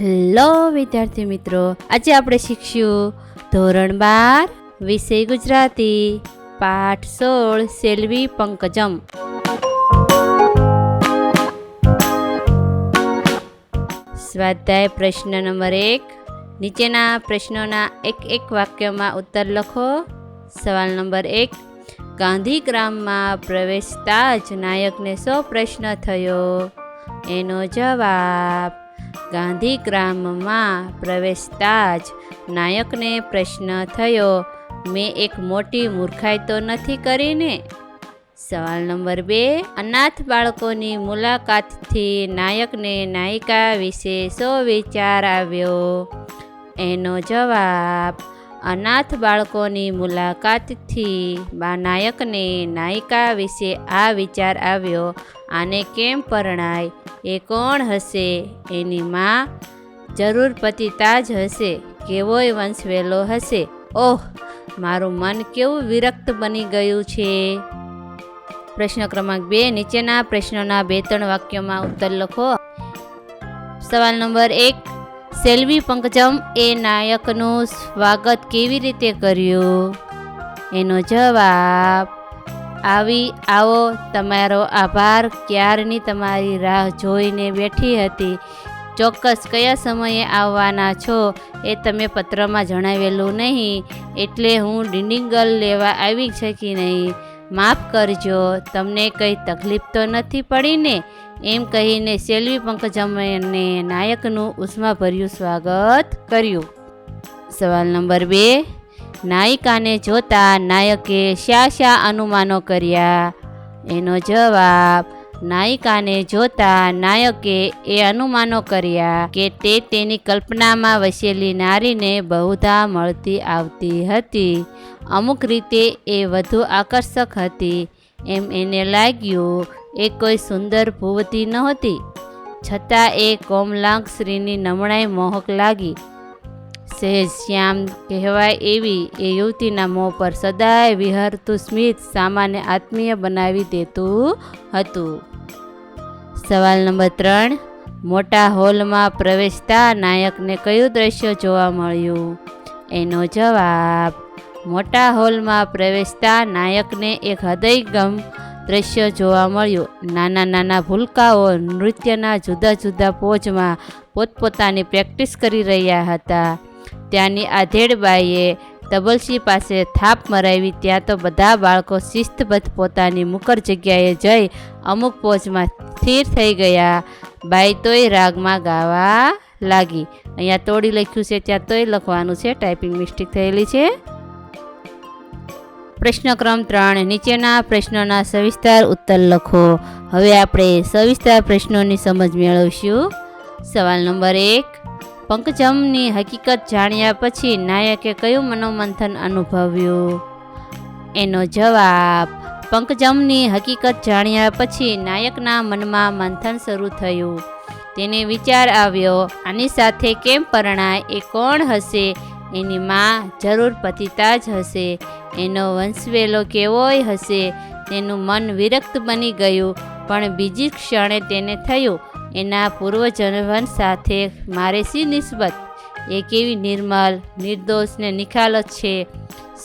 Hello વિદ્યાર્થી મિત્રો. આજે આપણે શીખશું ધોરણ બાર, વિષય ગુજરાતી, પાઠ સોળ, સેલ્વી પંકજમ. સ્વાધ્યાય પ્રશ્ન નંબર એક. નીચેના પ્રશ્નોના એક એક વાક્યમાં ઉત્તર લખો. સવાલ નંબર એક. ગાંધીગ્રામમાં પ્રવેશતા જ નાયકને શો પ્રશ્ન થયો. એનો જવાબ ગાંધીગ્રામમાં પ્રવેશતા જ નાયકને પ્રશ્ન થયો, મેં એક મોટી મૂર્ખાઈ તો નથી કરીને? સવાલ નંબર બે, અનાથ બાળકોની મુલાકાતથી નાયકને નાયિકા વિશે શો વિચાર આવ્યો? એનો જવાબ, અનાથ બાળકોની મુલાકાતથી બા નાયકને નાયિકા વિશે આ વિચાર આવ્યો આને કેમ પરણાય? એ કોણ હશે? એની માં જરૂર પતિતા જ હશે. કેવોય વંશવેલો હશે. ઓહ, મારું મન કેવું વિરક્ત બની ગયું છે. પ્રશ્ન ક્રમાંક બે, નીચેના પ્રશ્નોના બે ત્રણ વાક્યોમાં ઉત્તર લખો. સવાલ નંબર એક, સેલ્વી પંકજમ એ નાયકનું સ્વાગત કેવી રીતે કર્યું? એનો જવાબ આવી, આવો, તમારો આભાર. ક્યારની તમારી રાહ જોઈને બેઠી હતી? ચોક્કસ કયા સમયે આવવાના છો એ તમે પત્રમાં જણાવેલું નહીં. એટલે હું ડિંડિંગલ લેવા આવી શકી નહીં? માફ કરજો, તમને કંઈ તકલીફ તો નથી પડી ને એમ કહીને સેલ્વી પંકજમને નાયકનું ઉષ્માભર્યું સ્વાગત કર્યું. સવાલ નંબર બે. નાયિકાને જોતા નાયકે શા શા અનુમાનો કર્યા. એનો જવાબ, નાયિકાને જોતા નાયકે એ અનુમાનો કર્યા કે તે તેની કલ્પનામાં વસેલી નારીને બહુધા મળતી આવતી હતી. અમુક રીતે એ વધુ આકર્ષક હતી. એમ એને લાગ્યું, એ કોઈ સુંદર ભૂવતી નહોતી. છતાં એ કોમલાંગ સ્ત્રીની નમણાઈ મોહક લાગી. સહેજ શ્યામ કહેવાય એવી એ યુવતીના મોં પર સદાય વિહરતું સ્મિત સામાન્ય આત્મીય બનાવી દેતું હતું. સવાલ નંબર ત્રણ, મોટા હોલમાં પ્રવેશતા નાયકને કયું દ્રશ્ય જોવા મળ્યું? એનો જવાબ, મોટા હોલમાં પ્રવેશતા નાયકને એક હૃદયગમ દ્રશ્ય જોવા મળ્યું. નાના નાના ભૂલકાઓ નૃત્યના જુદા જુદા પોજમાં પોતપોતાની પ્રેક્ટિસ કરી રહ્યા હતા. ત્યાંની આધેડબાઈએ તબલસી પાસે થાપ મરાવી ત્યાં તો બધા બાળકો શિસ્તબદ્ધ પોતાની મુકર જગ્યાએ જઈ અમુક પોચમાં સ્થિર થઈ ગયા. બાઈ તોય રાગમાં ગાવા લાગી. અહીંયા તોડી લખ્યું છે, ત્યાં તોય લખવાનું છે, ટાઈપિંગ મિસ્ટેક થયેલી છે. પ્રશ્ન ક્રમ ત્રણ, નીચેના પ્રશ્નોના સવિસ્તાર ઉત્તર લખો. હવે આપણે સવિસ્તાર પ્રશ્નોની સમજ મેળવશું. સવાલ નંબર એક પંકજમની હકીકત જાણ્યા પછી નાયકે કયું મનોમંથન અનુભવ્યું? એનો જવાબ, પંકજમની હકીકત જાણ્યા પછી નાયકના મનમાં મંથન શરૂ થયું. તેને વિચાર આવ્યો, આની સાથે કેમ પરણાય? એ કોણ હશે? એની માં જરૂર પતિતા જ હશે. એનો વંશવેલો કેવોય હશે? તેનું મન વિરક્ત બની ગયું, પણ બીજી ક્ષણે તેને થયું એના પૂર્વજનવન સાથે મારે શી નિસ્બત? એ કેવી નિર્મલ, નિર્દોષ ને નિખાલસ છે?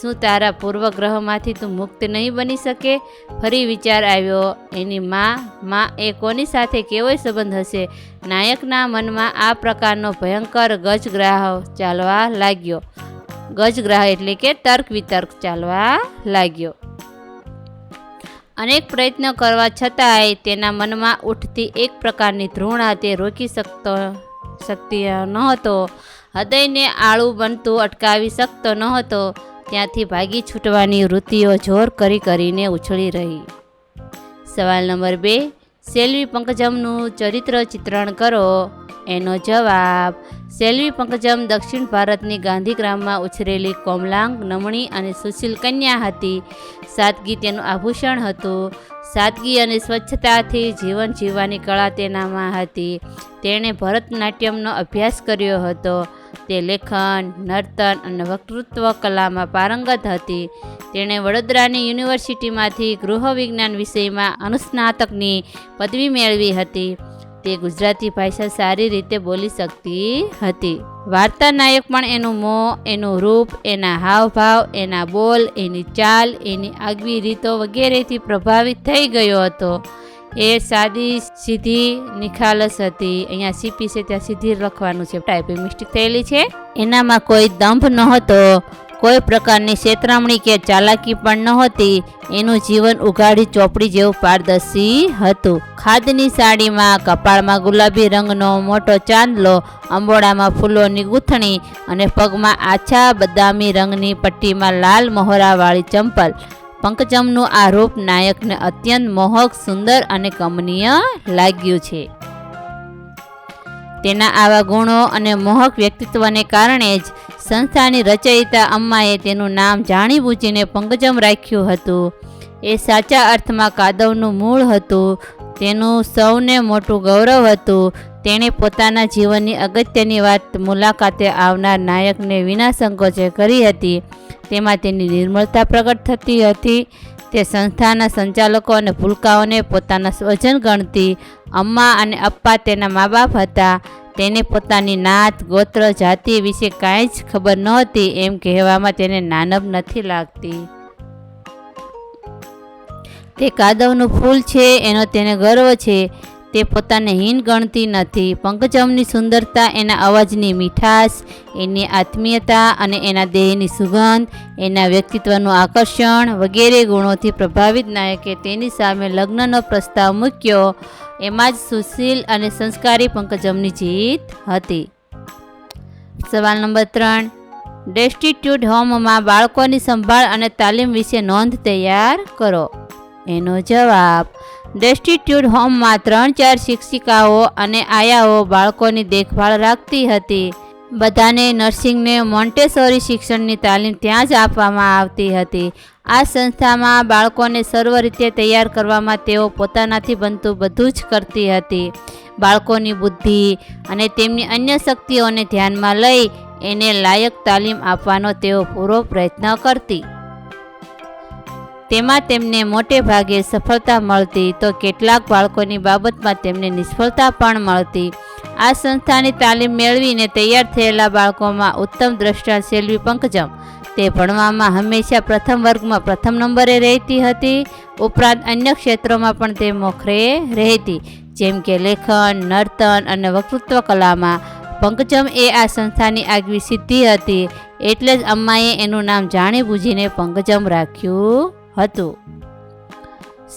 શું તારા પૂર્વગ્રહમાંથી તું મુક્ત નહીં બની શકે? ફરી વિચાર આવ્યો, એની માં માં એ કોની સાથે કેવો સંબંધ હશે? નાયકના મનમાં આ પ્રકારનો ભયંકર ગજગ્રાહ ચાલવા લાગ્યો. ગજગ્રાહ એટલે કે તર્ક વિતર્ક ચાલવા લાગ્યો. અનેક પ્રયત્નો કરવા છતાંય તેના મનમાં ઉઠતી એક પ્રકારની ધૃણા તે રોકી શકતો શકતી નહોતો. હૃદયને આળું બનતું અટકાવી શકતો નહોતો. ત્યાંથી ભાગી છૂટવાની વૃત્તિઓ જોર કરી કરીને ઉછળી રહી. સવાલ નંબર બે સેલ્વી પંકજમનું ચરિત્ર ચિત્રણ કરો. એનો જવાબ, સેલ્વી પંકજમ દક્ષિણ ભારતની ગાંધીગ્રામમાં ઉછરેલી કોમલાંગ, નમણી અને સુશીલ કન્યા હતી. સાદગી તેનું આભૂષણ હતું. સાદગી અને સ્વચ્છતાથી જીવન જીવવાની કળા તેનામાં હતી. તેણે ભરતનાટ્યમનો અભ્યાસ કર્યો હતો. તે લેખન, નર્તન અને વક્તૃત્વ કલામાં પારંગત હતી. તેણે વડોદરાની યુનિવર્સિટીમાંથી ગૃહવિજ્ઞાન વિષયમાં અનુસ્નાતકની પદવી મેળવી હતી. તે ગુજરાતી ભાષા સારી રીતે બોલી શકતી હતી. વાર્તા નાયક પણ એનું મોં, એનું રૂપ, એના હાવભાવ, એના બોલ, એની ચાલ, એની આગવી રીતો વગેરેથી પ્રભાવિત થઈ ગયો હતો. એ સાદી, સીધી નિખાલસ હતી. અહીંયા સીપી છે, ત્યાં સીધી લખવાનું છે. ટાઈપિંગ મિસ્ટેક થયેલી છે. એનામાં કોઈ દંભ નહોતો. કોઈ પ્રકારની છેતરામણી કે ચાલાકી પણ નહોતી. એનું જીવન ઉઘાડી ચોપડી જેવું પારદર્શી હતું. ખાદની સાડીમાં, કપાળમાં ગુલાબી રંગનો મોટો ચાંદલો અંબોડામાં ફૂલોની ગૂંથણી અને પગમાં આછા બદામી રંગની પટ્ટીમાં લાલ મહોરાવાળી ચંપલ. પંકજમનું આ નાયકને અત્યંત મોહક, સુંદર અને કમનીય લાગ્યું છે. તેના આવા ગુણો અને મોહક વ્યક્તિત્વને કારણે જ સંસ્થાની રચયિતા અમ્માએ તેનું નામ જાણી બૂજીને પંકજમ રાખ્યું હતું. એ સાચા અર્થમાં કાદવનું મૂળ હતું. તેનું સૌને મોટું ગૌરવ હતું. તેણે પોતાના જીવનની અગત્યની વાત મુલાકાતે આવનાર નાયકને વિના સંકોચે કરી હતી. તેમાં તેની નિર્મળતા પ્રગટ થતી હતી. તે સંસ્થાના સંચાલકો અને ભૂલકાઓને પોતાના સ્વજન ગણતી. અમ્મા અને અપ્પા તેના મા બાપ હતા. તેને પોતાની નાત, ગોત્ર, જાતિ વિશે કાંઈ જ ખબર નહોતી એમ કહેવામાં તેને નાનબ નથી લાગતી. તે કાદવનું ફૂલ છે, એનો તેને ગર્વ છે. તે પોતાને હીન ગણતી નથી. પંકજમની સુંદરતા, એના અવાજની મીઠાશ, એની આત્મીયતા અને એના દેહની સુગંધ, એના વ્યક્તિત્વનું આકર્ષણ વગેરે ગુણોથી પ્રભાવિત નાયકે તેની સામે લગ્નનો પ્રસ્તાવ મૂક્યો. એમાં જ સુશીલ અને સંસ્કારી પંકજમની જીત હતી. સવાલ નંબર ત્રણ. ડેસ્ટિટ્યુટ હોમમાં બાળકોની સંભાળ અને તાલીમ વિશે નોંધ તૈયાર કરો. એનો જવાબ ડેસ્ટિટ્યુટ હોમમાં ત્રણ ચાર શિક્ષિકાઓ અને આયાઓ બાળકોની દેખભાળ રાખતી હતી. બધાને નર્સિંગને મોન્ટેસોરી શિક્ષણની તાલીમ ત્યાં જ આપવામાં આવતી હતી. આ સંસ્થામાં બાળકોને સર્વ રીતે તૈયાર કરવામાં તેઓ પોતાનાથી બનતું બધું જ કરતી હતી. બાળકોની બુદ્ધિ અને તેમની અન્ય શક્તિઓને ધ્યાનમાં લઈ એને લાયક તાલીમ આપવાનો તેઓ પૂરો પ્રયત્ન કરતી. તેમાં તેમને મોટે ભાગે સફળતા મળતી તો કેટલાક બાળકોની બાબતમાં તેમને નિષ્ફળતા પણ મળતી. આ સંસ્થાની તાલીમ મેળવીને તૈયાર થયેલા બાળકોમાં ઉત્તમ દ્રષ્ટા સેલ્વી પંકજમ. તે ભણવામાં હંમેશા પ્રથમ વર્ગમાં પ્રથમ નંબરે રહેતી હતી. ઉપરાંત અન્ય ક્ષેત્રોમાં પણ તે મોખરે રહેતી. જેમ કે લેખન, નર્તન અને વક્તૃત્વ કલામાં. પંકજમ એ આ સંસ્થાની આગવી સિદ્ધિ હતી. એટલે જ અમ્માએ એનું નામ જાણી બૂજીને પંકજમ રાખ્યું. હતું.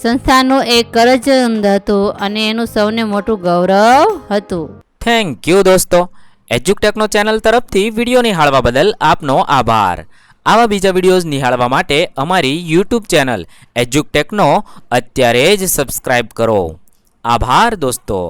સંસ્થાનું એક કરજંદ હતું અને એનું સૌને મોટું ગૌરવ હતું. થેન્ક યુ દોસ્તો. એજ્યુકટેકનો ચેનલ તરફથી વીડિયો નિહાળવા બદલ આપનો આભાર. આવા બીજા વિડીયોઝ નિહાળવા માટે અમારી યુટ્યુબ ચેનલ એજ્યુકટેકનો અત્યારે જ સબસ્ક્રાઇબ કરો. આભાર દોસ્તો.